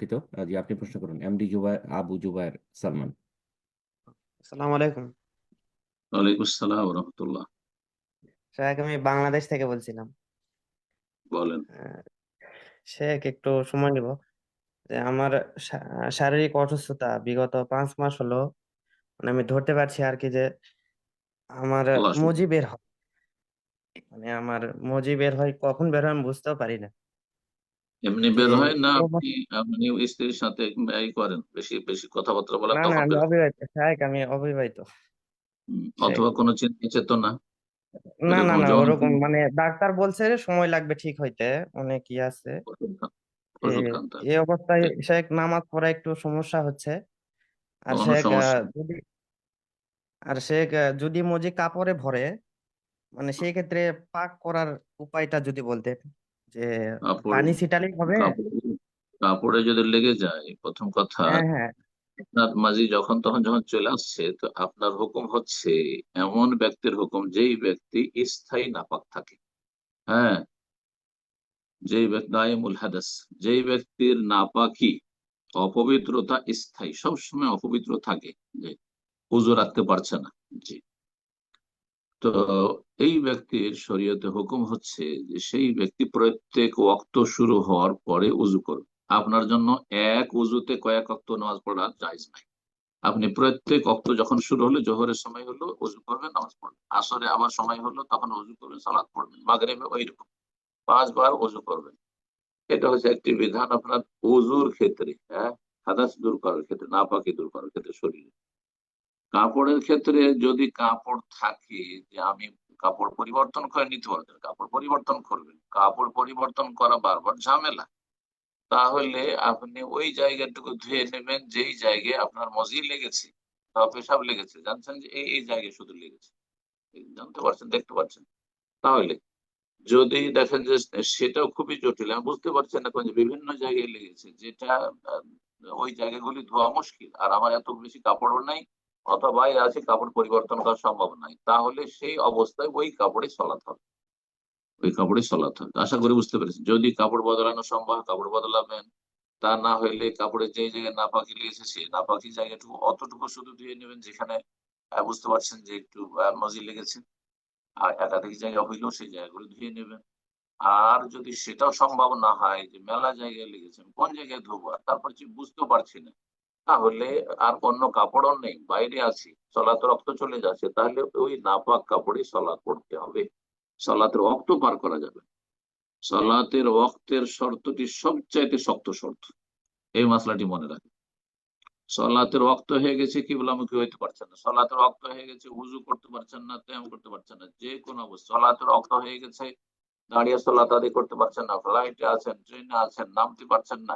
দুঃখিত। জি আপনি প্রশ্ন করুন। এমডি জুবায়ের আবু জুবায়ের সালমান। আসসালামু আলাইকুম। ওয়ালাইকুম আসসালাম রহমতুল্লাহ। শেখ আমি বাংলাদেশ থেকে বলছিলাম। বলেন। শেখ একটু সময় নিব। যে আমার শারীরিক অসুস্থতা বিগত পাঁচ মাস হলো। মানে আমি ধরতে পারছি আর কি যে আমার মজি বের হয়। মানে আমার মজি বের হয় কখন বের হয় আমি বুঝতেও পারি না। এমনি বের হয় না আপনি আপনি স্ত্রীর সাথে এই করেন বেশি বেশি কথাবার্তা বলেন না না আমি অবিবাহিত আমি অবিবাহিত। অথবা কোনো চিন্তা চেতনা না না না ওরকম মানে ডাক্তার বলছে সময় লাগবে ঠিক হইতে অনেক ই আছে। এই অবস্থায় শেখ নামাজ পড়া একটু সমস্যা হচ্ছে। আর শেখ যদি আর শেখ যদি মজি কাপড়ে ভরে মানে সেই ক্ষেত্রে পাক করার উপায়টা যদি বলতেন। যে কাপড় পানি ছিটালেই হবে। কাপড় কাপড়ে যদি লেগে যায় প্রথম কথা হ্যাঁ হ্যাঁ। আপনার মাঝি যখন তখন যখন চলে আসছে তো আপনার হুকুম হচ্ছে এমন ব্যক্তির হুকুম যেই ব্যক্তি স্থায়ী নাপাক থাকে। হ্যাঁ? যেই ব্যক্তি দায়মুল হাদাস যেই ব্যক্তির নাপাকি অপবিত্রতা স্থায়ী সবসময় অপবিত্র থাকে। যে পুজো রাখতে পারছে না। জি। তো এই ব্যক্তির শরীয়তে হুকুম হচ্ছে যে সেই ব্যক্তি প্রত্যেক ওয়াক্ত শুরু হওয়ার পরে উজু করবে আপনার জন্য এক উজুতে কয়েক ওয়াক্ত নামাজ পড়া জায়েজ নাই। আপনি প্রত্যেক অক্ত যখন শুরু হলো, জোহরের সময় হলো উজু করবেন, নামাজ পড়বেন। আসরে আবার সময় হলো, তখন উজু করবেন সালাদ পড়বেন। মাগরেবে ওই রকম পাঁচবার উজু করবেন। এটা হচ্ছে একটি বিধান আপনার উজুর ক্ষেত্রে হ্যাঁ? হাদাস দূর করার ক্ষেত্রে, নাপাকি দূর করার ক্ষেত্রে শরীরে। কাপড়ের ক্ষেত্রে যদি কাপড় থাকে যে আমি কাপড় পরিবর্তন করে নিতে পারবেন কাপড় পরিবর্তন করবেন। কাপড় পরিবর্তন করা বারবার ঝামেলা। তাহলে আপনি ওই জায়গাটুকু ধুয়ে নেবেন যেই জায়গায় আপনার মজি লেগেছে বা পেশাব লেগেছে। জানছেন যে এই এই জায়গায় শুধু লেগেছে। জানতে পারছেন, দেখতে পাচ্ছেন তাহলে যদি দেখেন যে সেটাও খুবই জটিল, আমি বুঝতে পারছি না যে বিভিন্ন জায়গায় লেগেছে, যেটা ওই জায়গাগুলি ধোয়া মুশকিল। আর আমার এত বেশি কাপড়ও নাই অথবা বাইরে আছে কাপড় পরিবর্তন করা সম্ভব নাই তাহলে সেই অবস্থায় ওই কাপড়ে চলাতে হবে। ওই কাপড়ে চলাতে হবে। আশা করি বুঝতে পেরেছেন। যদি কাপড় বদলানো সম্ভব কাপড় বদলাবেন। তা না হইলে কাপড়ের যে জায়গায় নাপাকি লেগেছে, সেই নাপাকি জায়গাটুকু অতটুকু শুধু ধুয়ে নেবেন, যেখানে বুঝতে পারছেন যে একটু মজি লেগেছে। আর একাধিক জায়গা হইলেও সেই জায়গাগুলো ধুয়ে নেবেন। আর যদি সেটাও সম্ভব না হয় যে মেলা জায়গায় লেগেছেন, কোন জায়গায় ধোবো? তারপর যে বুঝতে পারছি না তাহলে আর অন্য কাপড়ও নেই, বাইরে আছি, সলাতে রক্ত চলে যাচ্ছে, তাহলে ওই নাপাক কাপড়ে সলাৎ পড়তে হবে। সলাতের রক্ত পার করা যাবে। সলাতের রক্তের শর্তটি সবচাইতে শক্ত শর্ত। এই মশলাটি মনে রাখবেন সলাতের রক্ত হয়ে গেছে কি বলামুখী হইতে পারছেন না। সলাতের রক্ত হয়ে গেছে, উজু করতে পারছেন না, তেম করতে পারছেন না। যে কোনো সলাতের রক্ত হয়ে গেছে, দাঁড়িয়ে সলাত আদি করতে পারছেন না, ফ্লাইটে আছেন, ট্রেনে আছেন, নামতে পারছেন না।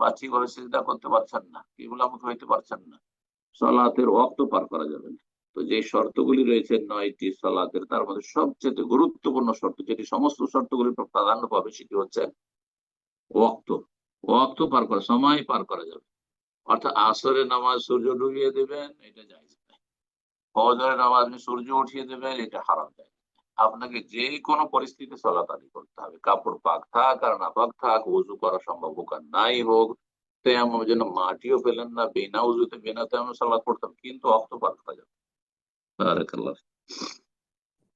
বা ঠিকভাবে চিন্তা করতে পারছেন না, কিবলামুখী হইতে পারছেন না। সলাতের রক্ত পার করা যাবে না। তো যে শর্তগুলি রয়েছে নয়টি সলাতের, তার মধ্যে সবচেয়ে গুরুত্বপূর্ণ শর্ত, যেটি সমস্ত শর্তগুলির উপর প্রাধান্য পাবে, সেটি হচ্ছে ওয়াক্ত। ওয়াক্ত পার করা, সময় পার করা যাবে। অর্থাৎ আসরে নামাজ সূর্য ডুবিয়ে দেবেন, এটা নাই ফজরের নামাজ সূর্য উঠিয়ে দেবেন, এটা হারাম যায় আপনাকে যে কোনো পরিস্থিতি সলাত করতে হবে। কাপড় পাক থাক আর না পাক থাক, উজু করা সম্ভব হোক আর নাই হোক, তেমন যেন মাটিও পেলেন না, বিনা উজুতে, বিনা তেমন সালাদ করতাম কিন্তু অক্ত পাক করা যাবে।